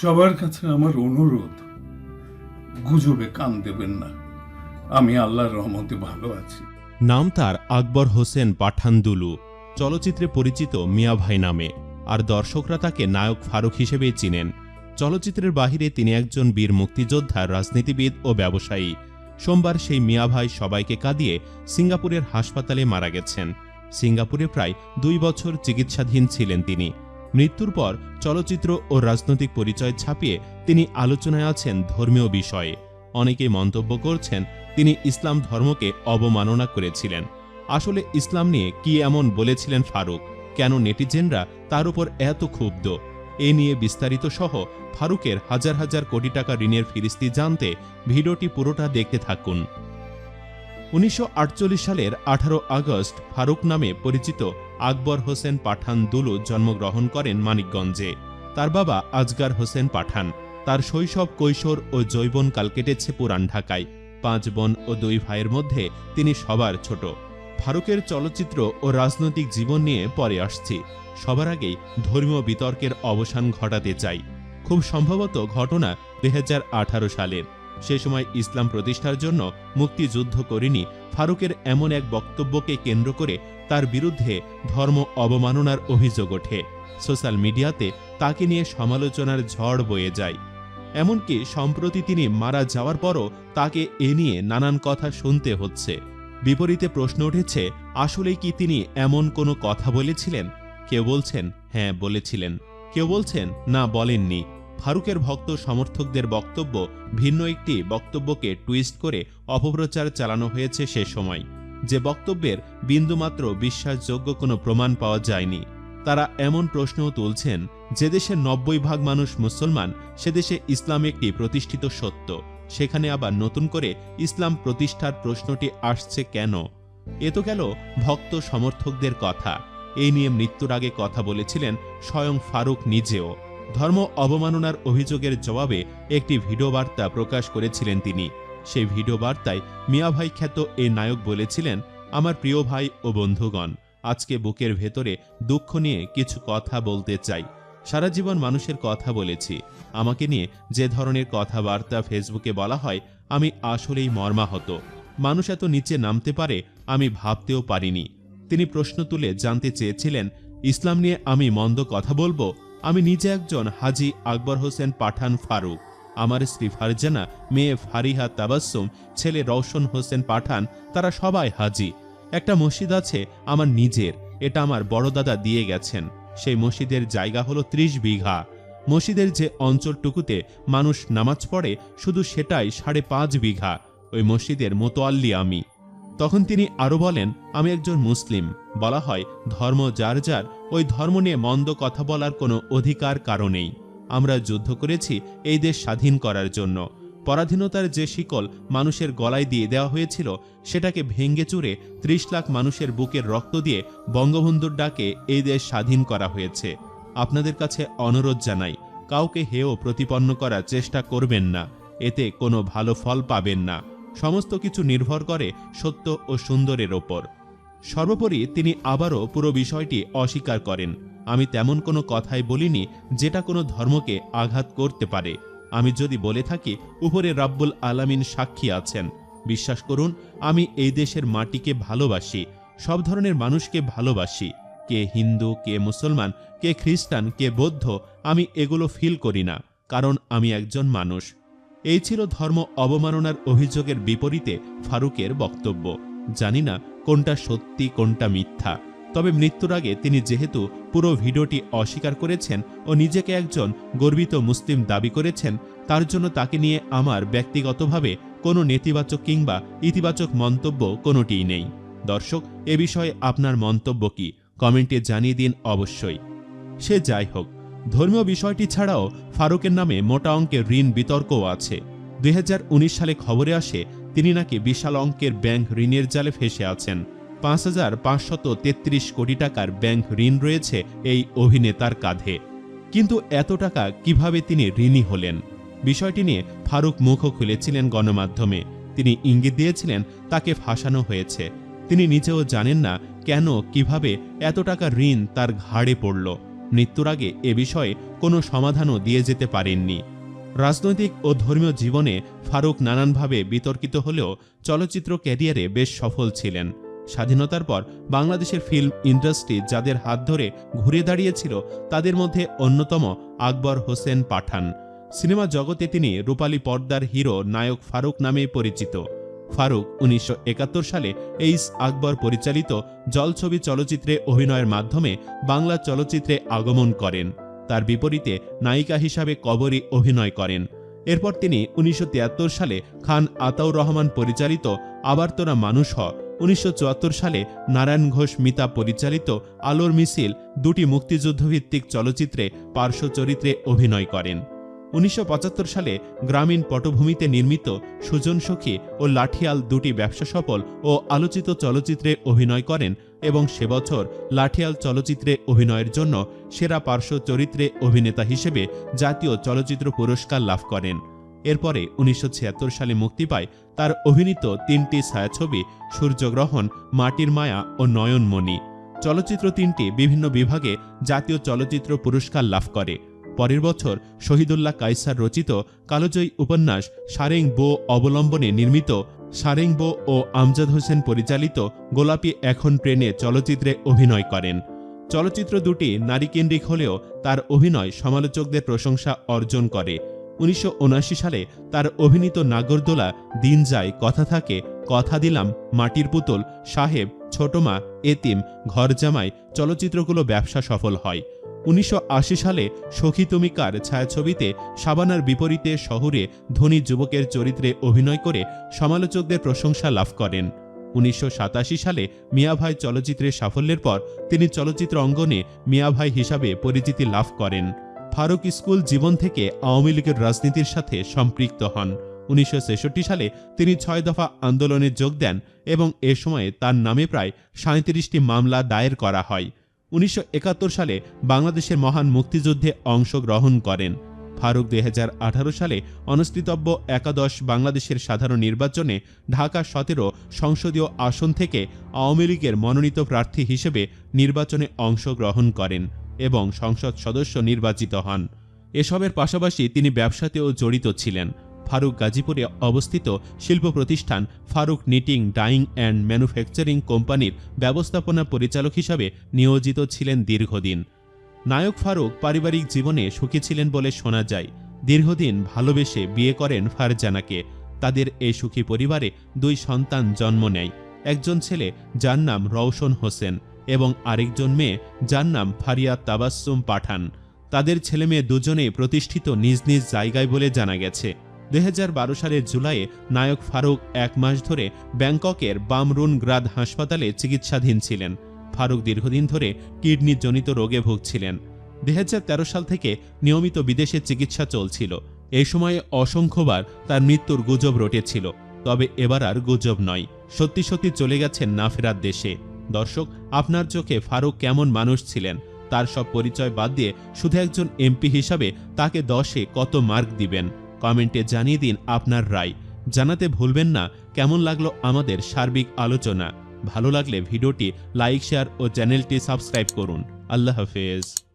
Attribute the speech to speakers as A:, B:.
A: সবার কাছে আমার অনুরোধ, গুজবে কান দেবেন না। আমি আল্লাহর রহমতে ভালো আছি।
B: নাম তার আকবর হোসেন পাঠানদুলু। চলচ্চিত্রে পরিচিত মিয়া ভাই নামে। আর দর্শকরা তাকে নায়ক ফারুক হিসেবেই চিনেন। চলচ্চিত্রের বাহিরে তিনি একজন বীর মুক্তিযোদ্ধা রাজনীতিবিদ ও ব্যবসায়ী। সোমবার সেই মিয়া ভাই সবাইকে কাঁদিয়ে সিঙ্গাপুরের হাসপাতালে মারা গেছেন। সিঙ্গাপুরে প্রায় দুই বছর চিকিৎসাধীন ছিলেন তিনি। মৃত্যুর পর চলচ্চিত্র ও রাজনৈতিক পরিচয় ছাপিয়ে তিনি আলোচনায় আছেন ধর্মীয় বিষয়ে। অনেকে মন্তব্য করছেন, তিনি ইসলাম ধর্মকে অবমাননা করেছিলেন। আসলে ইসলাম নিয়ে কি এমন বলেছিলেন ফারুক? কেন নেটিজেনরা তার উপর এত ক্ষুব্ধ? এ নিয়ে বিস্তারিত সহ ফারুকের হাজার হাজার কোটি টাকা ঋণের ফিরিস্তি জানতে ভিডিওটি পুরোটা দেখতে থাকুন। উনিশশো আটচল্লিশ সালের আঠারো আগস্ট ফারুক নামে পরিচিত আকবর হোসেন পাঠান দুলু জন্মগ্রহণ করেন মানিকগঞ্জে। তার বাবা আজগার হোসেন পাঠান। তার শৈশব কৈশোর ও যৌবনকাল কেটেছে পুরান ঢাকায়। পাঁচ বোন ও দুই ভাইয়ের মধ্যে তিনি সবার ছোট। ফারুকের চলচ্চিত্র ও রাজনৈতিক জীবন নিয়ে পরে আসছি। সবার আগেই ধর্মীয় বিতর্কের অবসান ঘটাতে চাই। খুব সম্ভবত ঘটনা দুই হাজার আঠারো সালের। সে সময় ইসলাম প্রতিষ্ঠার জন্য মুক্তিযুদ্ধ করেনি। ফারুকের এমন এক বক্তব্যকে কেন্দ্র করে তার বিরুদ্ধে ধর্ম অবমাননার অভিযোগ ওঠে। সোশ্যাল মিডিয়াতে তাকে নিয়ে সমালোচনার ঝড় বয়ে যায়। এমনকি সম্প্রতি তিনি মারা যাওয়ার পরও তাকে এ নিয়ে নানান কথা শুনতে হচ্ছে। বিপরীতে প্রশ্ন উঠেছে, আসলে কি তিনি এমন কোনো কথা বলেছিলেন? কেউ বলছেন হ্যাঁ বলেছিলেন। কেউ বলছেন, না, বলেননি। ফারুকের ভক্ত সমর্থকদের বক্তব্য ভিন্ন একটি বক্তব্যকে টুইস্ট করে অপপ্রচার চালানো হয়েছে সে সময়। যে বক্তব্যের বিন্দুমাত্র বিশ্বাসযোগ্য কোনো প্রমাণ পাওয়া যায়নি। তারা এমন প্রশ্নও তুলছেন, যে দেশে নব্বই ভাগ মানুষ মুসলমান, সে দেশে ইসলাম একটি প্রতিষ্ঠিত সত্য। সেখানে আবার নতুন করে ইসলাম প্রতিষ্ঠার প্রশ্নটি আসছে কেন? এ তো গেল ভক্ত সমর্থকদের কথা। এই নিয়ে মৃত্যুর আগে কথা বলেছিলেন স্বয়ং ফারুক নিজেও। ধর্ম অবমাননার অভিযোগের জবাবে একটি ভিডিও বার্তা প্রকাশ করেছিলেন তিনি। সেই ভিডিও বার্তায় মিয়া ভাই খ্যাত এই নায়ক বলেছিলেন, আমার প্রিয় ভাই ও বন্ধুগণ, আজকে বুকের ভেতরে দুঃখ নিয়ে কিছু কথা বলতে চাই। সারা জীবন মানুষের কথা বলেছি। আমাকে নিয়ে যে ধরনের কথাবার্তা ফেসবুকে বলা হয়, আমি আসলেই মর্মাহত। মানুষ এত নিচে নামতে পারে, আমি ভাবতেও পারিনি। তিনি প্রশ্ন তুলে জানতে চেয়েছিলেন, ইসলাম নিয়ে আমি মন্দ কথা বলব? আমি নিজে একজন হাজি আকবর হোসেন পাঠান ফারুক। আমার স্ত্রী ফারজানা, মেয়ে ফারিহা তাবাসুম ছেলে রওশন হোসেন পাঠান, তারা সবাই হাজি। একটা মসজিদ আছে আমার নিজের, এটা আমার বড় দাদা দিয়ে গেছেন। সেই মসজিদের জায়গা হলো ত্রিশ বিঘা। মসজিদের যে অঞ্চলটুকুতে মানুষ নামাজ পড়ে, শুধু সেটাই সাড়ে পাঁচ বিঘা। ওই মসজিদের মোতোয়াল্লি আমি। তখন তিনি আরও বলেন, আমি একজন মুসলিম। বলা হয় ধর্ম যার যার ওই ধর্ম নিয়ে মন্দ কথা বলার কোনো অধিকার কারণেই আমরা যুদ্ধ করেছি এই দেশ স্বাধীন করার জন্য। পরাধীনতার যে শিকল মানুষের গলায় দিয়ে দেওয়া হয়েছিল, সেটাকে ভেঙ্গে চুরে ত্রিশ লাখ মানুষের বুকের রক্ত দিয়ে বঙ্গবন্ধুর ডাকে এই দেশ স্বাধীন করা হয়েছে। আপনাদের কাছে অনুরোধ জানাই, কাউকে হেয় প্রতিপন্ন করার চেষ্টা করবেন না। এতে কোনো ভালো ফল পাবেন না। সমস্ত কিছু নির্ভর করে সত্য ও সুন্দরের ওপর। সর্বোপরি তিনি আবারও পুরো বিষয়টি অস্বীকার করেন। আমি তেমন কোনো কথাই বলিনি যেটা কোনো ধর্মকে আঘাত করতে পারে। আমি যদি বলে থাকি, উপরে রাব্বুল আলামিন সাক্ষী আছেন। বিশ্বাস করুন, আমি এই দেশের মাটিকে ভালোবাসি, সব ধরনের মানুষকে ভালোবাসি। কে হিন্দু, কে মুসলমান, কে খ্রিস্টান, কে বৌদ্ধ, আমি এগুলো ফিল করি না, কারণ আমি একজন মানুষ। এই ছিল ধর্ম অবমাননার অভিযোগের বিপরীতে ফারুকের বক্তব্য। জানি না কোনটা সত্যি, কোনটা মিথ্যা। তবে মৃত্যুর আগে তিনি যেহেতু পুরো ভিডিওটি অস্বীকার করেছেন ও নিজেকে একজন গর্বিত মুসলিম দাবি করেছেন, তার জন্য তাকে নিয়ে আমার ব্যক্তিগতভাবে কোনো নেতিবাচক কিংবা ইতিবাচক মন্তব্য কোনোটিই নেই। দর্শক, এ বিষয়ে আপনার মন্তব্য কি? কমেন্টে জানিয়ে দিন অবশ্যই। সে যাই হোক, ধর্মীয় বিষয়টি ছাড়াও ফারুকের নামে মোটা অঙ্কের ঋণ বিতর্কও আছে। দুই হাজার উনিশ সালে খবরে আসে তিনি নাকি বিশাল অঙ্কের ব্যাংক ঋণের জালে ফেসে আছেন। পাঁচ হাজার পাঁচশত তেত্রিশ কোটি টাকার ব্যাংক ঋণ রয়েছে এই অভিনেতার কাঁধে। কিন্তু এত টাকা কীভাবে তিনি ঋণী হলেন? বিষয়টি নিয়ে ফারুক মুখও খুলেছিলেন গণমাধ্যমে। তিনি ইঙ্গিত দিয়েছিলেন, তাকে ফাঁসানো হয়েছে। তিনি নিজেও জানেন না কেন, কীভাবে এত টাকা ঋণ তার ঘাড়ে পড়ল। মৃত্যুর আগে এ বিষয়ে কোনো সমাধানও দিয়ে যেতে পারেননি। রাজনৈতিক ও ধর্মীয় জীবনে ফারুক নানানভাবে বিতর্কিত হলেও চলচ্চিত্র ক্যারিয়ারে বেশ সফল ছিলেন। স্বাধীনতার পর বাংলাদেশের ফিল্ম ইন্ডাস্ট্রি যাদের হাত ধরে ঘুরে দাঁড়িয়েছিল, তাদের মধ্যে অন্যতম আকবর হোসেন পাঠান। সিনেমা জগতে তিনি রূপালী পর্দার হিরো নায়ক ফারুক নামে পরিচিত। ফারুক উনিশশো একাত্তর সালে এইস আকবর পরিচালিত জলছবি চলচ্চিত্রে অভিনয়ের মাধ্যমে বাংলা চলচ্চিত্রে আগমন করেন। তার বিপরীতে নায়িকা হিসাবে কবরী অভিনয় করেন। এরপর তিনি উনিশশো তিয়াত্তর সালে খান আতাউর রহমান পরিচালিত আবার তোরা মানুষ হ, উনিশশো চুয়াত্তর সালে নারায়ণ ঘোষ মিতা পরিচালিত আলোর মিছিল দুটি মুক্তিযুদ্ধভিত্তিক চলচ্চিত্রে পার্শ্ব চরিত্রে অভিনয় করেন। উনিশশো পঁচাত্তর সালে গ্রামীণ পটভূমিতে নির্মিত সুজন সখী ও লাঠিয়াল দুটি ব্যবসা সফল ও আলোচিত চলচ্চিত্রে অভিনয় করেন এবং সে বছর লাঠিয়াল চলচ্চিত্রে অভিনয়ের জন্য সেরা পার্শ্ব চরিত্রে অভিনেতা হিসেবে জাতীয় চলচ্চিত্র পুরস্কার লাভ করেন। এরপরে উনিশশো ছিয়াত্তর সালে মুক্তি পায় তার অভিনীত তিনটি ছায়াছবি সূর্যগ্রহণ, মাটির মায়া ও নয়নমণি। চলচ্চিত্র তিনটি বিভিন্ন বিভাগে জাতীয় চলচ্চিত্র পুরস্কার লাভ করে। পরের বছর শহীদুল্লাহ কাইসার রচিত কালোজয়ী উপন্যাস সারেং বো অবলম্বনে নির্মিত, সারেং বো ও আমজাদ হোসেন পরিচালিত গোলাপি এখন ট্রেনে চলচ্চিত্রে অভিনয় করেন। চলচ্চিত্র দুটি নারীকেন্দ্রিক হলেও তার অভিনয় সমালোচকদের প্রশংসা অর্জন করে। উনিশশো উনআশি সালে তার অভিনীত নাগরদোলা, দিন যায়, কথা থাকে, কথা দিলাম, মাটির পুতুল, সাহেব ছোটমা এতিম, ঘর জামাই, চলচ্চিত্রগুলো ব্যবসা সফল হয়। উনিশশো আশি সালে সখী তুমিকার ছায়াছবিতে সাবানার বিপরীতে শহরে ধনী যুবকের চরিত্রে অভিনয় করে সমালোচকদের প্রশংসা লাভ করেন। উনিশশো সাতাশি সালে মিয়াভাই চলচ্চিত্রের সাফল্যের পর তিনি চলচ্চিত্র অঙ্গনে মিয়াভাই হিসাবে পরিচিতি লাভ করেন। ফারুক স্কুল জীবন থেকে আওয়ামী লীগের রাজনীতির সাথে সম্পৃক্ত হন। উনিশশো ছেষট্টি সালে তিনি ছয় দফা আন্দোলনে যোগ দেন এবং এ সময়ে তার নামে প্রায় সাঁত্রিশটি মামলা দায়ের করা হয়। উনিশশো একাত্তর সালে বাংলাদেশের মহান মুক্তিযুদ্ধে অংশগ্রহণ করেন। ফারুক দুই হাজার আঠারো সালে অনুষ্ঠিতব্য একাদশ বাংলাদেশের সাধারণ নির্বাচনে ঢাকা সতেরো সংসদীয় আসন থেকে আওয়ামী লীগের মনোনীত প্রার্থী হিসেবে নির্বাচনে অংশগ্রহণ করেন এবং সংসদ সদস্য নির্বাচিত হন। এসবের পাশাপাশি তিনি ব্যবসাতেও জড়িত ছিলেন। ফারুক গাজীপুরে অবস্থিত শিল্প প্রতিষ্ঠান Faruk knitting, dyeing and manufacturing কোম্পানির ব্যবস্থাপনা পরিচালক হিসাবে নিয়োজিত ছিলেন দীর্ঘদিন। নায়ক ফারুক পারিবারিক জীবনে সুখী ছিলেন বলে শোনা যায়। দীর্ঘদিন ভালোবেসে বিয়ে করেন ফারজানাকে। তাদের এই সুখী পরিবারে দুই সন্তান জন্ম নেয়। একজন ছেলে যার নাম রওশন হোসেন এবং আরেকজন মেয়ে যার নাম ফারিয়া তাবাসসুম পাঠান। তাদের ছেলেমেয়ে দুজনেই প্রতিষ্ঠিত নিজ নিজ জায়গায় বলে জানা গেছে। দুই হাজার বারো সালের জুলাইয়ে নায়ক ফারুক এক মাস ধরে ব্যাংককের বামরুন গ্রাদ হাসপাতালে চিকিৎসাধীন ছিলেন। ফারুক দীর্ঘদিন ধরে কিডনিজনিত রোগে ভুগছিলেন। দুই হাজার তেরো সাল থেকে নিয়মিত বিদেশে চিকিৎসা চলছিল। এই সময়ে অসংখ্যবার তার মৃত্যুর গুজব রটেছিল। তবে এবার আর গুজব নয়। সত্যি সত্যি চলে গেছেন না ফেরার দেশে। দর্শক, আপনার চোখে ফারুক কেমন মানুষ ছিলেন? তার সব পরিচয় বাদ দিয়ে শুধু একজন এমপি হিসাবে তাকে দশে কত মার্ক দিবেন? কমেন্টে জানিয়ে দিন আপনার রায়। জানাতে ভুলবেন না। কেমন লাগল আমাদের সার্বিক আলোচনা? ভালো লাগলে ভিডিওটি লাইক, শেয়ার ও চ্যানেলটি সাবস্ক্রাইব করুন। আল্লাহ হাফেজ।